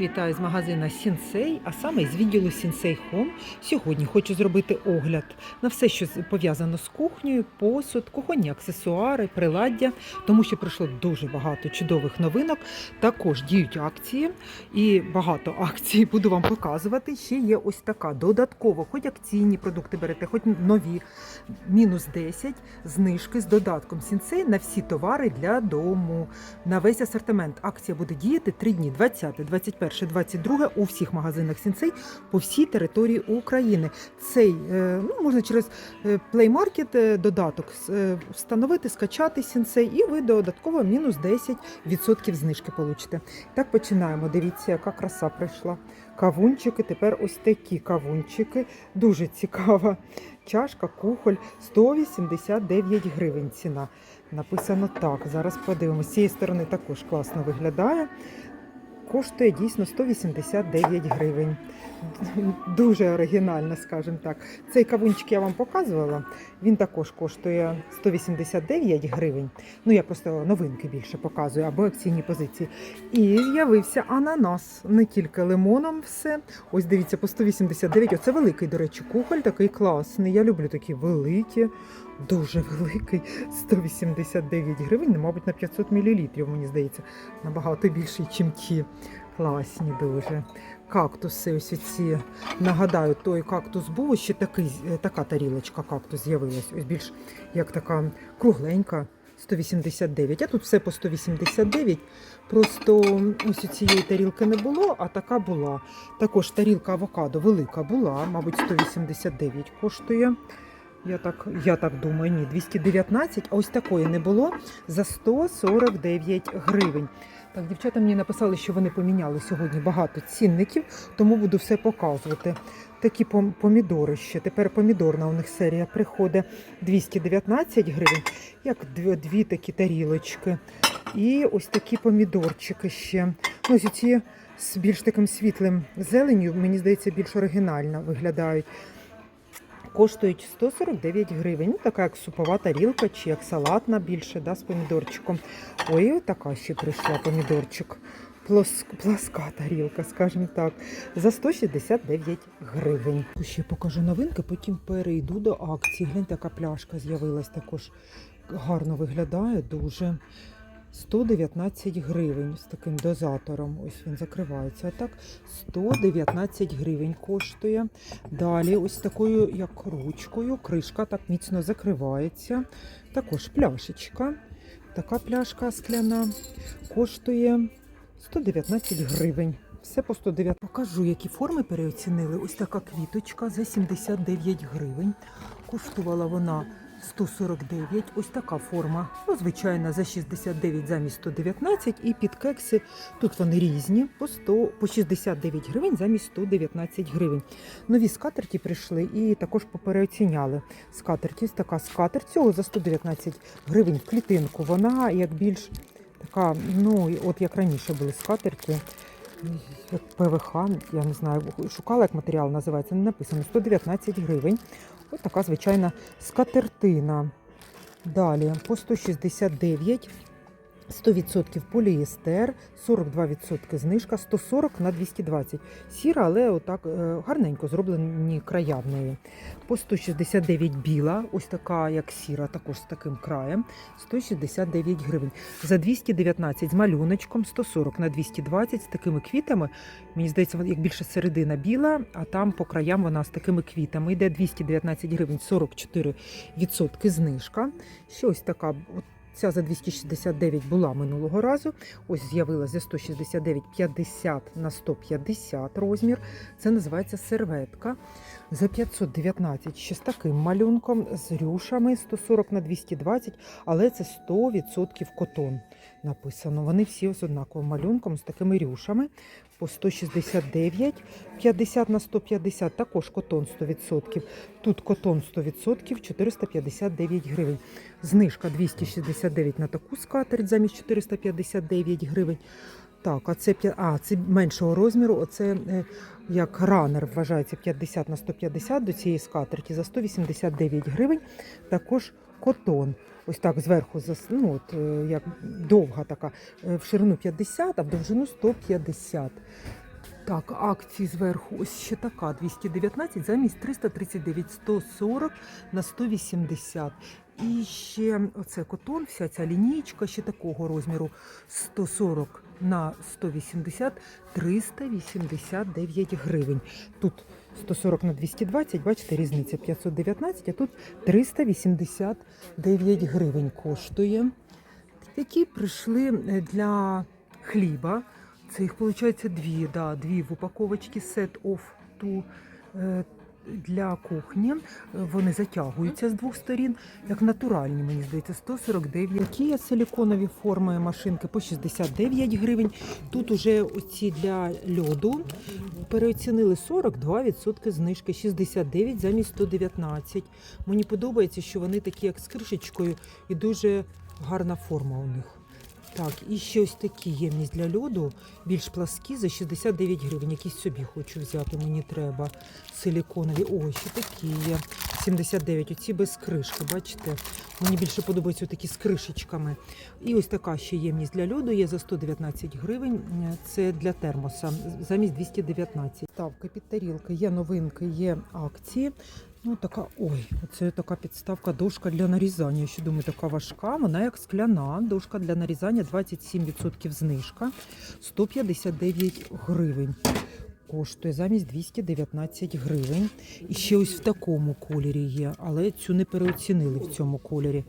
Вітаю з магазина Сінсей, а саме з відділу Сінсей Home. Сьогодні хочу зробити огляд на все, що пов'язано з кухнею, посуд, кухонні аксесуари, приладдя, тому що прийшло дуже багато чудових новинок. Також діють акції і багато акцій буду вам показувати. Ще є ось така додатково, хоч акційні продукти берете, хоч нові, мінус 10 знижки з додатком Сінсей на всі товари для дому. На весь асортимент акція буде діяти 3 дні 20, 21, 22 у всіх магазинах Сінсей по всій території України. Цей е, ну, можна через е, Play Market е, додаток встановити, скачати Сінсей, і ви додатково мінус 10% знижки получите. Так починаємо. Дивіться, яка краса прийшла. Кавунчики, тепер ось такі кавунчики. Дуже цікава. Чашка, кухоль 189 гривень ціна. Написано так. Зараз подивимося. З цієї сторони також класно виглядає. Коштує дійсно 189 гривень. Дуже оригінально, скажімо так. Цей кавунчик я вам показувала. Він також коштує 189 гривень. Ну, я просто новинки більше показую або акційні позиції. І з'явився ананас. Не тільки лимоном все. Ось дивіться, по 189. Оце великий, до речі, кухоль такий класний. Я люблю такі великі, дуже великий. 189 гривень, ну, мабуть, на 500 мл, мені здається, набагато більший, ніж ті. Класні дуже. Кактуси, ось ці. Нагадаю, той кактус був ще такий, е, така тарілочка кактус з'явилась. Ось більш як така кругленька. 189, а тут все по 189. Просто ось у цієї тарілки не було, а така була. Також тарілка авокадо велика була, мабуть, 189 коштує. Я так, я так думаю, ні, 219, а ось такої не було за 149 гривень. Так, дівчата мені написали, що вони поміняли сьогодні багато цінників, тому буду все показувати. Такі пом- помідори ще. Тепер помідорна у них серія приходить 219 гривень, як дві, дві такі тарілочки. І ось такі помідорчики ще. Ну, ці з більш таким світлим зеленю, мені здається, більш оригінально виглядають. Коштують 149 гривень. Така як супова тарілка чи як салатна більше, да, з помідорчиком. Ой, така ще прийшла помідорчик. Пласка тарілка, скажімо так, за 169 гривень. Ще покажу новинки, потім перейду до акції. Глянь, така пляшка з'явилась також. Гарно виглядає дуже. 119 гривень з таким дозатором. Ось він закривається. Так 119 гривень коштує. Далі, ось такою, як ручкою, кришка так міцно закривається. Також пляшечка. Така пляшка скляна коштує 119 гривень. Все по 109. Покажу, які форми переоцінили. Ось така квіточка за 79 гривень. Коштувала вона 149. Ось така форма. Ну, звичайно, за 69 замість 119. І під кекси тут вони різні по 100, по 69 гривень замість 119 гривень. Нові скатерті прийшли і також попереоціняли скатерті. Ось така скатерть цього за 119 гривень в клітинку. Вона як більш така, ну от як раніше були скатерті. Як ПВХ, я не знаю, шукала, як матеріал називається, не написано 119 гривень. Ось така звичайна скатертина. Далі по 169, 100% поліестер, 42% знижка, 140 на 220. Сіра, але отак е, гарненько зроблені края в неї. По 169 біла, ось така, як сіра, також з таким краєм, 169 гривень. За 219 з малюночком, 140 на 220 з такими квітами. Мені здається, як більше середина біла, а там по краям вона з такими квітами. Йде 219 гривень, 44% знижка. Ще ось така. Ця за 269 була минулого разу. Ось з'явилася за 169 50 на 150 розмір. Це називається серветка. За 519 ще з таким малюнком, з рюшами 140 на 220, але це 100% котон написано. Вони всі з однаковим малюнком, з такими рюшами. По 169, 50 на 150, також котон 100%. Тут котон 100%, 459 гривень. Знижка 269 на таку скатерть замість 459 гривень. Так, а це, а, це меншого розміру, оце е, як ранер вважається 50 на 150 до цієї скатерті за 189 гривень. Також котон. Ось так зверху зас- ну, от, е, як довга така, е, в ширину 50, а в довжину 150. Так, акції зверху ось ще така 219 замість 339, 140 на 180. І ще оце котон, вся ця лінійка ще такого розміру 140 на 180, 389 гривень. Тут 140 на 220, бачите, різниця 519, а тут 389 гривень коштує. Які прийшли е, для хліба. Це їх виходить дві, да, дві в упаковочці set of two е, для кухні. Е, Вони затягуються з двох сторін, як натуральні, мені здається, 149. Такі силіконові форми машинки по 69 гривень. Тут уже оці для льоду переоцінили 42% знижки, 69 замість 119. Мені подобається, що вони такі, як з кришечкою, і дуже гарна форма у них. Так, і ще ось такі ємність для льоду, більш пласкі за 69 гривень. Якісь собі хочу взяти, мені треба. Силіконові. Ой, ще такі є. 79. Оці без кришки, бачите? Мені більше подобаються такі з кришечками. І ось така ще ємність для льоду є за 119 гривень. Це для термоса замість 219. Ставка під тарілки, є новинки, є акції. Ну, така, ой, це така підставка дошка для нарізання. Я ще думаю, така важка. Вона як скляна. Дошка для нарізання 27% знижка. 159 гривень. Коштує замість 219 гривень. І ще ось в такому кольорі є, але цю не переоцінили в цьому кольорі.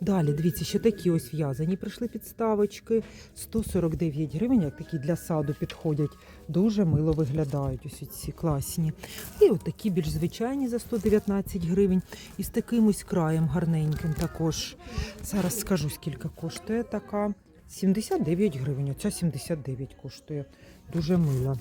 Далі, дивіться, ще такі ось в'язані прийшли підставочки. 149 гривень, як такі для саду підходять. Дуже мило виглядають ось ці класні. І от такі більш звичайні за 119 гривень. І з таким ось краєм гарненьким також. Зараз скажу, скільки коштує така. 79 гривень. Оця 79 коштує. Дуже мила.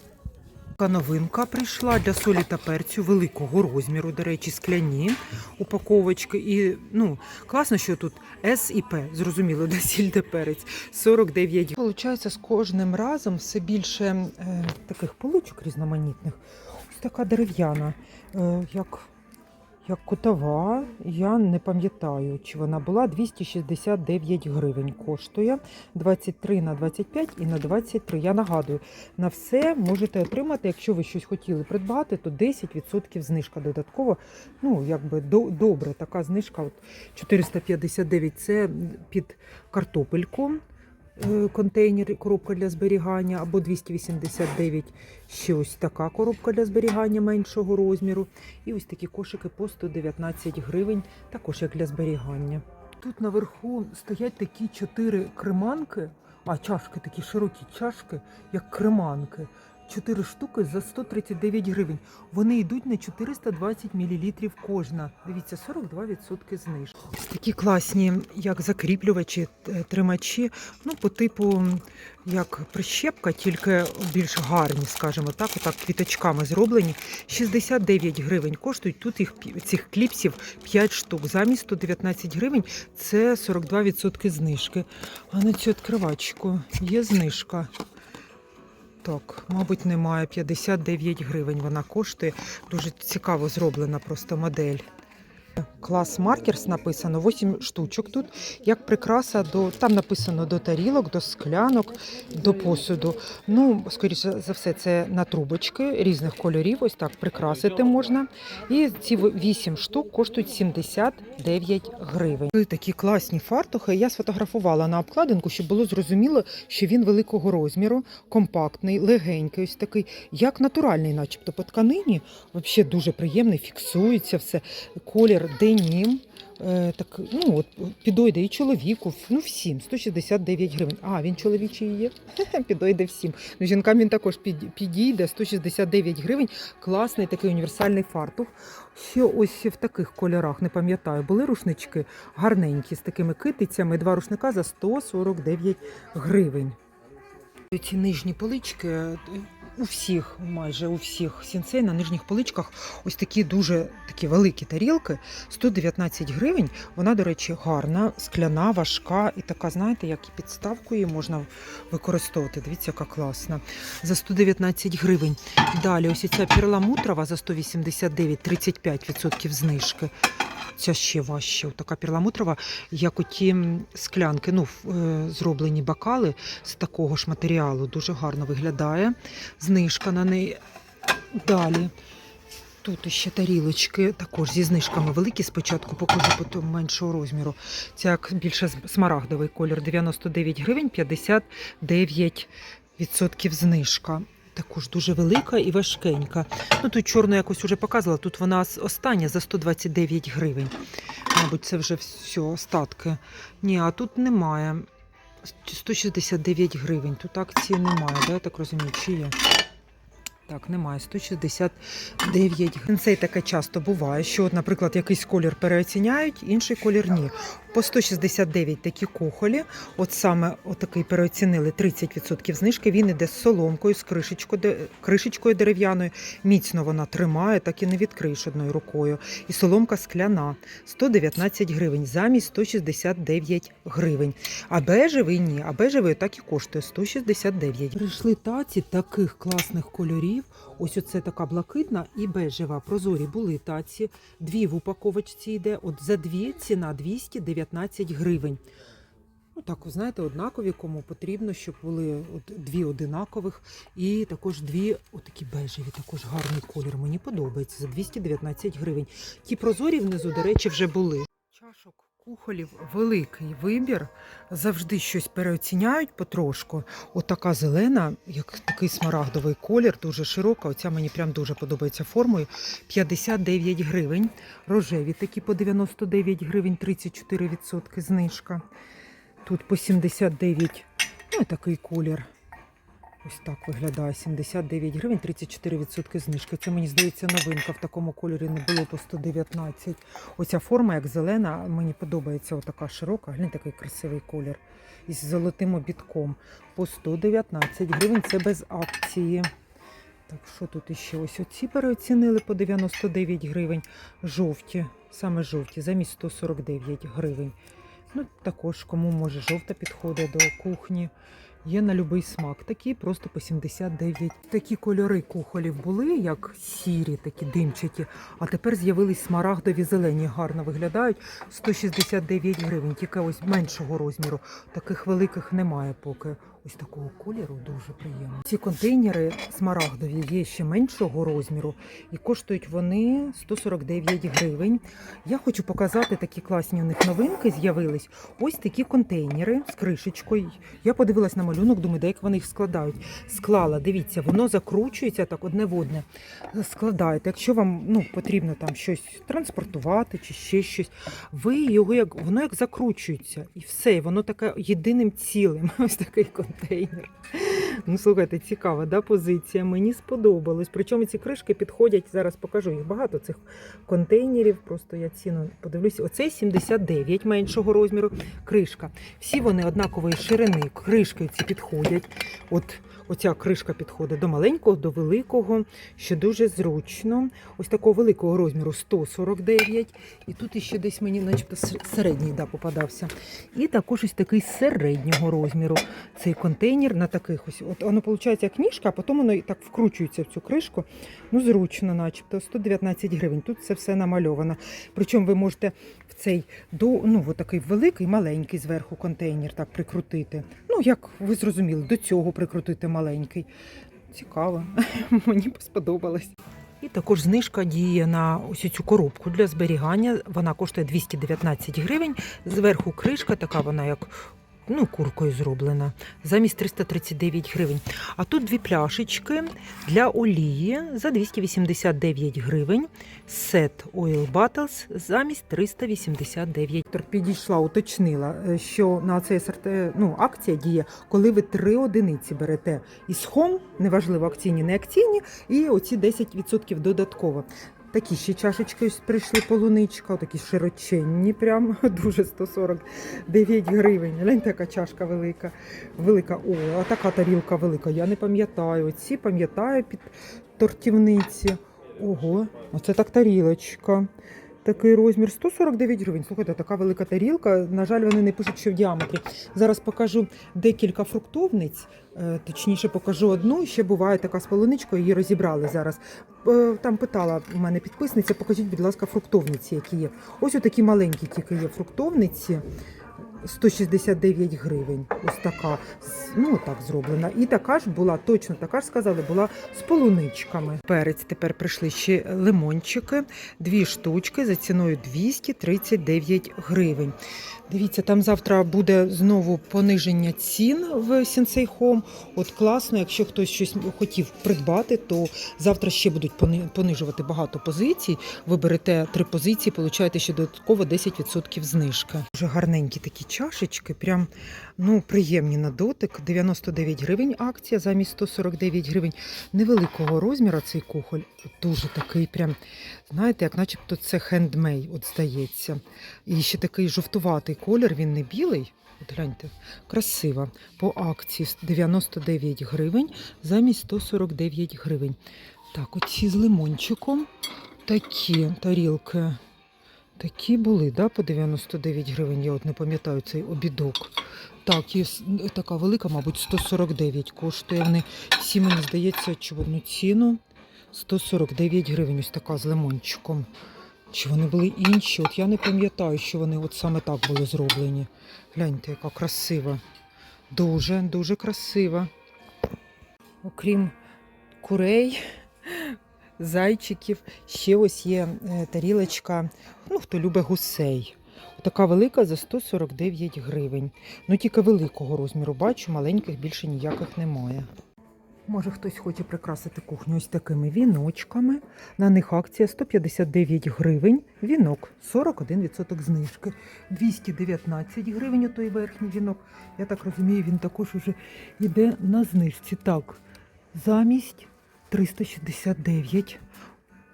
Така новинка прийшла для солі та перцю великого розміру, до речі, скляні упаковочки. І ну, класно, що тут С і П, зрозуміло, де сіль та перець 49. Получається, з кожним разом все більше е, таких поличок різноманітних. Ось така дерев'яна, е, як, як кутова. Я не пам'ятаю, чи вона була 269 гривень коштує. 23 на 25 і на 23. Я нагадую, на все можете отримати, якщо ви щось хотіли придбати, то 10% знижка додатково. Ну, якби до, добре, така знижка. От 459 це під картопельку. Е, Контейнер, коробка для зберігання, або 289 ще ось така коробка для зберігання меншого розміру. І ось такі кошики по 119 гривень, також як для зберігання. Тут наверху стоять такі чотири креманки, а чашки, такі широкі чашки, як креманки. Чотири штуки за 139 гривень. Вони йдуть на 420 мл кожна. Дивіться, 42% знижки. Такі класні, як закріплювачі, е, тримачі. Ну, по типу як прищепка, тільки більш гарні, скажімо так, отак квіточками зроблені. 69 гривень коштують. Тут їх цих кліпсів 5 штук. Замість 119 гривень це 42% знижки. А на цю відкривачку є знижка. Так, мабуть, немає 59 гривень. Вона коштує. Дуже цікаво зроблена просто модель. Клас Маркерс написано 8 штучок тут. Як прикраса до там написано до тарілок, до склянок, до посуду. Ну, скоріше за все, це на трубочки різних кольорів. Ось так прикрасити можна. І ці 8 штук коштують 79 гривень. Такі класні фартухи. Я сфотографувала на обкладинку, щоб було зрозуміло, що він великого розміру, компактний, легенький, ось такий, як натуральний, начебто по тканині. Взагалі дуже приємний, фіксується все. Колір денім. Е, так, ну, от, підойде і чоловіку, ну всім, 169 гривень. А, він чоловічий є? підойде всім. Ну, жінкам він також підійде, 169 гривень. Класний такий універсальний фартух. Ще ось в таких кольорах, не пам'ятаю, були рушнички гарненькі з такими китицями. Два рушника за 149 гривень. Ці нижні полички е, у всіх, майже у всіх сінцей на нижніх поличках ось такі дуже такі великі тарілки. 119 гривень. Вона, до речі, гарна, скляна, важка і така, знаєте, як і підставку її можна використовувати. Дивіться, яка класна. За 119 гривень. Далі ось ця перламутрова за 189, 35% знижки. Ця ще важча, така перламутрова, як оті склянки, ну, е, зроблені бокали з такого ж матеріалу. Дуже гарно виглядає. Знижка на неї. Далі. Тут ще тарілочки також зі знижками великі. Спочатку покажу потім меншого розміру. Це як більше смарагдовий колір 99 гривень, 59% знижка. Також дуже велика і важкенька. Ну тут чорну якось уже показувала. Тут вона остання за 129 гривень. Мабуть, це вже все остатки. Ні, а тут немає. 169 гривень. Тут акції немає, да, я так розумію, чи є? Так, немає. 169 гривень. Це таке часто буває, що, наприклад, якийсь колір переоціняють, інший колір ні. По 169 такі кухолі, от саме отакий переоцінили 30% знижки. Він іде з соломкою, з кришечкою, кришечкою дерев'яною. Міцно вона тримає, так і не відкриєш одною рукою. І соломка скляна 119 гривень замість 169 гривень. А бежевий ні, а бежевий так і коштує 169. Прийшли таці таких класних кольорів. Ось оце така блакитна і бежева. Прозорі були таці. Дві в упаковочці йде. От за дві ціна 219 гривень. Ну так, знаєте, однакові, кому потрібно, щоб були от дві одинакових, і також дві отакі бежеві, також гарний колір. Мені подобається за 219 гривень. Ті прозорі внизу, до речі, вже були. Чашок кухолів великий вибір. Завжди щось переоціняють потрошку. Отака зелена, як такий смарагдовий колір, дуже широка. Оця мені прям дуже подобається формою. 59 гривень. Рожеві такі по 99 гривень, 34% знижка. Тут по 79, ну такий колір. Ось так виглядає. 79 гривень, 34% знижки. Це, мені здається, новинка. В такому кольорі не було по 119. Оця форма, як зелена, мені подобається. Отака широка. Глянь, такий красивий колір. Із золотим обідком. По 119 гривень. Це без акції. Так, що тут іще? Ось оці переоцінили по 99 гривень. Жовті, саме жовті, замість 149 гривень. Ну, також кому може жовта підходить до кухні. Є на будь-який смак. Такі просто по 79. Такі кольори кухолів були, як сірі, такі димчаті, а тепер з'явились смарагдові зелені, гарно виглядають. 169 гривень, тільки ось меншого розміру. Таких великих немає поки. Ось такого кольору дуже приємно. Ці контейнери смарагдові є ще меншого розміру, і коштують вони 149 гривень. Я хочу показати такі класні у них новинки з'явились. Ось такі контейнери з кришечкою. Я подивилась на малюнок, думаю, де як вони їх складають. Склала, дивіться, воно закручується так одне в одне. Складаєте. Якщо вам ну, потрібно там щось транспортувати чи ще щось, ви його як воно як закручується, і все, і воно таке єдиним цілим. Ось такий контейнер. Ну, слухайте, цікава да, позиція. Мені сподобалось. Причому ці кришки підходять, зараз покажу їх багато цих контейнерів. Просто я ціну подивлюся. Оцей 79 меншого розміру. Кришка. Всі вони однакової ширини. Кришки ці підходять. От оця кришка підходить до маленького, до великого, що дуже зручно. Ось такого великого розміру 149. І тут іще десь мені, начебто, середній да, попадався. І також ось такий середнього розміру. Цей контейнер на таких ось. От воно виходить як ніжка, а потім воно і так вкручується в цю кришку. Ну, зручно, начебто, 119 гривень. Тут це все намальовано. Причому ви можете в цей ну, такий великий, маленький зверху контейнер так прикрутити. Ну, як ви зрозуміли, до цього прикрутити маленький. Цікаво, мені сподобалось. І також знижка діє на ось цю коробку для зберігання. Вона коштує 219 гривень. Зверху кришка, така вона як ну, куркою зроблена, замість 339 гривень. А тут дві пляшечки для олії за 289 гривень. Сет Oil Bottles замість 389. Підійшла, уточнила, е, що на цей сорте, ну, акція діє, коли ви три одиниці берете із хом, неважливо акційні, не акційні, і оці 10% додатково. Такі ще чашечки прийшли полуничка, такі широченні, прям дуже 149 гривень. Глянь, така чашка велика. Велика. О, а така тарілка велика. Я не пам'ятаю. Ці пам'ятаю під тортівниці. Ого, оце так тарілочка. Такий розмір 149 гривень. Слухайте, така велика тарілка. На жаль, вони не пишуть, що в діаметрі. Зараз покажу декілька фруктовниць. е, Точніше, покажу одну. Ще буває така з полуничкою, її розібрали зараз. Е, Там питала у мене підписниця, покажіть, будь ласка, фруктовниці, які є. Ось отакі маленькі тільки є фруктовниці. 169 гривень. Ось така. Ну, так зроблена. І така ж була, точно така ж сказали, була з полуничками. Перець тепер прийшли ще лимончики, дві штучки за ціною 239 гривень. Дивіться, там завтра буде знову пониження цін в Сінсей Home. От класно, якщо хтось щось хотів придбати, то завтра ще будуть пони- понижувати багато позицій. Ви берете три позиції, получаєте ще додатково 10% знижки. Дуже гарненькі такі чашечки, прям ну приємні на дотик. 99 гривень акція замість 149 гривень. Невеликого розміру цей кухоль. Дуже такий, прям, знаєте, як начебто це хендмей, от здається. І ще такий жовтуватий колір, він не білий. От гляньте, красиво. По акції 99 гривень замість 149 гривень. Так, оці з лимончиком. Такі тарілки. Такі були, да, по 99 гривень. Я от не пам'ятаю цей обідок. Так, с- така велика, мабуть, 149 коштує. Вони всі, мені здається, чи в одну ціну. 149 гривень, ось така з лимончиком. Чи вони були інші? От я не пам'ятаю, що вони от саме так були зроблені. Гляньте, яка красива. Дуже, дуже красива. Окрім курей, зайчиків, ще ось є е, тарілочка, ну, хто любить гусей. Така велика за 149 гривень. Ну тільки великого розміру бачу, маленьких більше ніяких немає. Може, хтось хоче прикрасити кухню ось такими віночками. На них акція 159 гривень. Вінок 41% знижки. 219 гривень у той верхній вінок. Я так розумію, він також уже йде на знижці. Так, замість 369.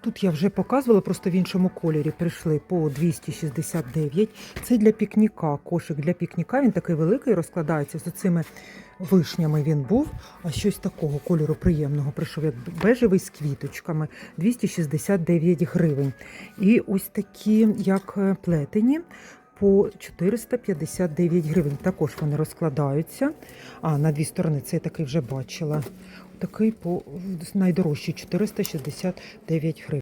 Тут я вже показувала, просто в іншому кольорі прийшли по 269. Це для пікніка. Кошик для пікніка. Він такий великий, розкладається з цими вишнями він був, а щось такого кольору приємного прийшов, як бежевий з квіточками 269 гривень. І ось такі, як е, плетені. По 459 гривень. Також вони розкладаються. А, на дві сторони це я такий вже бачила. Такий по найдорожчий 469 гривень.